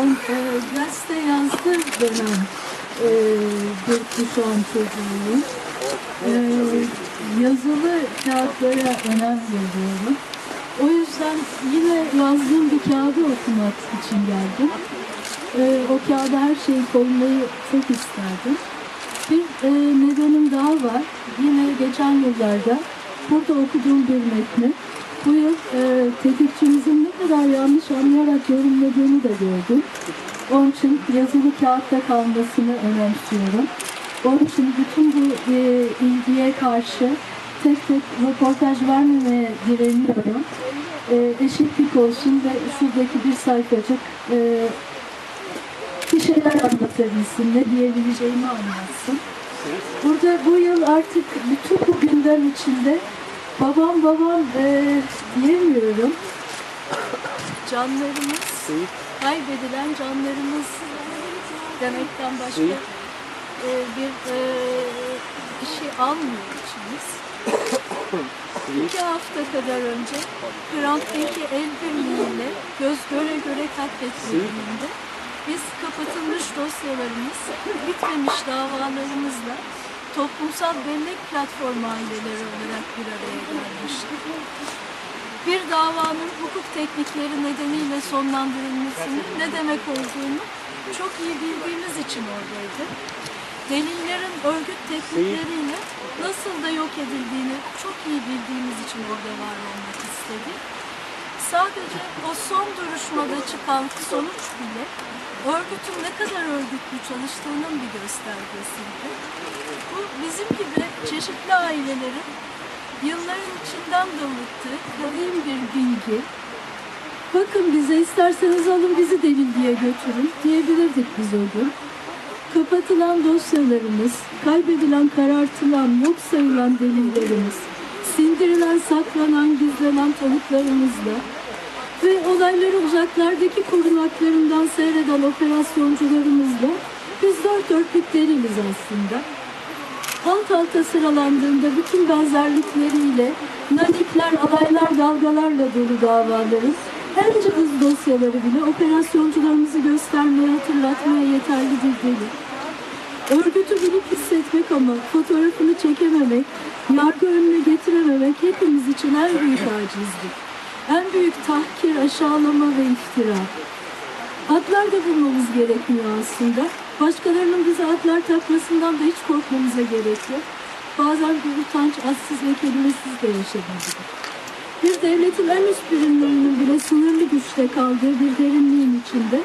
Ben e, gazete yazdığı dönem e, bir kuşağın çocuğuyum. E, yazılı kağıtlara önem veriyorum. O yüzden yine yazdığım bir kağıdı okumak için geldim. E, o kağıda her şeyi koymayı çok isterdim. Bir e, nedenim daha var. Yine geçen yıllarda burada okuduğum bir metni bu yıl e, tetikçimizin ne kadar yanlış anlayarak yorumladığını da gördüm. Onun için yazılı kağıtta kalmasını önemsiyorum. Onun için bütün bu e, ilgiye karşı tek tek röportaj vermemeye direniyorum. E, eşitlik olsun ve şuradaki bir sayfacık e, bir şeyler anlatabilsin, ne diyebileceğimi anlatsın. Burada bu yıl artık bütün bu gündem içinde babam babam e, diyemiyorum. Canlarımız, kaybedilen canlarımız demekten başka e, bir e, bir şey almıyor içimiz. İki hafta kadar önce Hrant'taki el birliğiyle göz göre göre katlettiğinde biz kapatılmış dosyalarımız, bitmemiş davalarımızla toplumsal bellek platformu aileleri olarak bir araya gelmiştik. Bir davanın hukuk teknikleri nedeniyle sonlandırılmasının ne demek olduğunu çok iyi bildiğimiz için oradaydı. Delillerin örgüt teknikleriyle nasıl da yok edildiğini çok iyi bildiğimiz için orada var olmak istedik. Sadece o son duruşmada çıkan sonuç bile örgütün ne kadar örgütlü çalıştığının bir göstergesiydi. Bizim gibi çeşitli ailelerin yılların içinden damıttığı kadim bir bilgi. Bakın bize isterseniz alın bizi delil diye götürün diyebilirdik biz o gün. Kapatılan dosyalarımız, kaybedilen, karartılan, yok sayılan delillerimiz, sindirilen, saklanan, gizlenen tanıklarımızla ve olayları uzaklardaki korunaklarından seyreden operasyoncularımızla biz dört dörtlük deliliz aslında. Alt alta sıralandığında bütün benzerlikleriyle nanikler, alaylar, dalgalarla dolu davaların en cılız dosyaları bile operasyoncularımızı göstermeye, hatırlatmaya yeterli bir delil. Örgütü bilip hissetmek ama fotoğrafını çekememek, yargı önüne getirememek hepimiz için en büyük acizlik. En büyük tahkir, aşağılama ve iftira. Adlar da bulmamız gerekmiyor aslında. Başkalarının bize adlar takmasından da hiç korkmamıza gerek yok. Bazen bir utanç assız ve kelimesiz de yaşanabilir. Bir devletin en üst birimlerinin bile sınırlı güçte kaldığı bir derinliğin içinde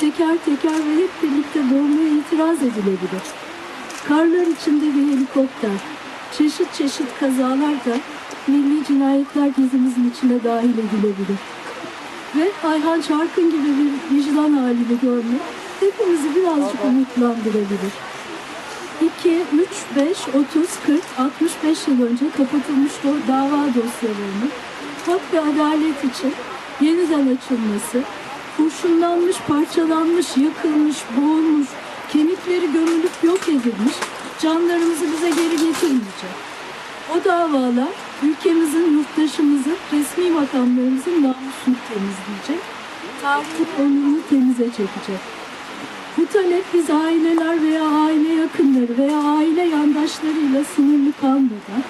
teker teker ve hep birlikte boğulmaya itiraz edilebilir. Karlar içinde bir helikopter, çeşit çeşit kazalar da milli cinayetler dizimizin içine dahil edilebilir. Ve Ayhan Çarkın gibi bir vicdan halini görmek hepimizi birazcık umutlandırabilir. 2, 3, 5, 30, 40, 65 yıl önce kapatılmış dava dosyalarının hak ve adalet için yeniden açılması, kurşunlanmış, parçalanmış, yakılmış, boğulmuş, kemikleri gömülüp yok edilmiş canlarımızı bize geri getirmeyecek. O davalar ülkemizin, yurttaşımızın, resmi makamlarımızın namusunu temizleyecek. Tarihin onurunu temize çekecek. Bu talep biz aileler veya aile yakınları veya aile yandaşlarıyla sınırlı kalmadan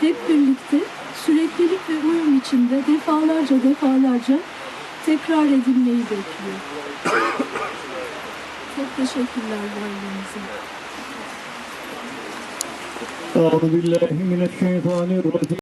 hep birlikte süreklilik ve uyum içinde defalarca defalarca tekrar edilmeyi bekliyor. Çok teşekkürler varlığınıza. أعوذ بالله من الشيطان الرجيم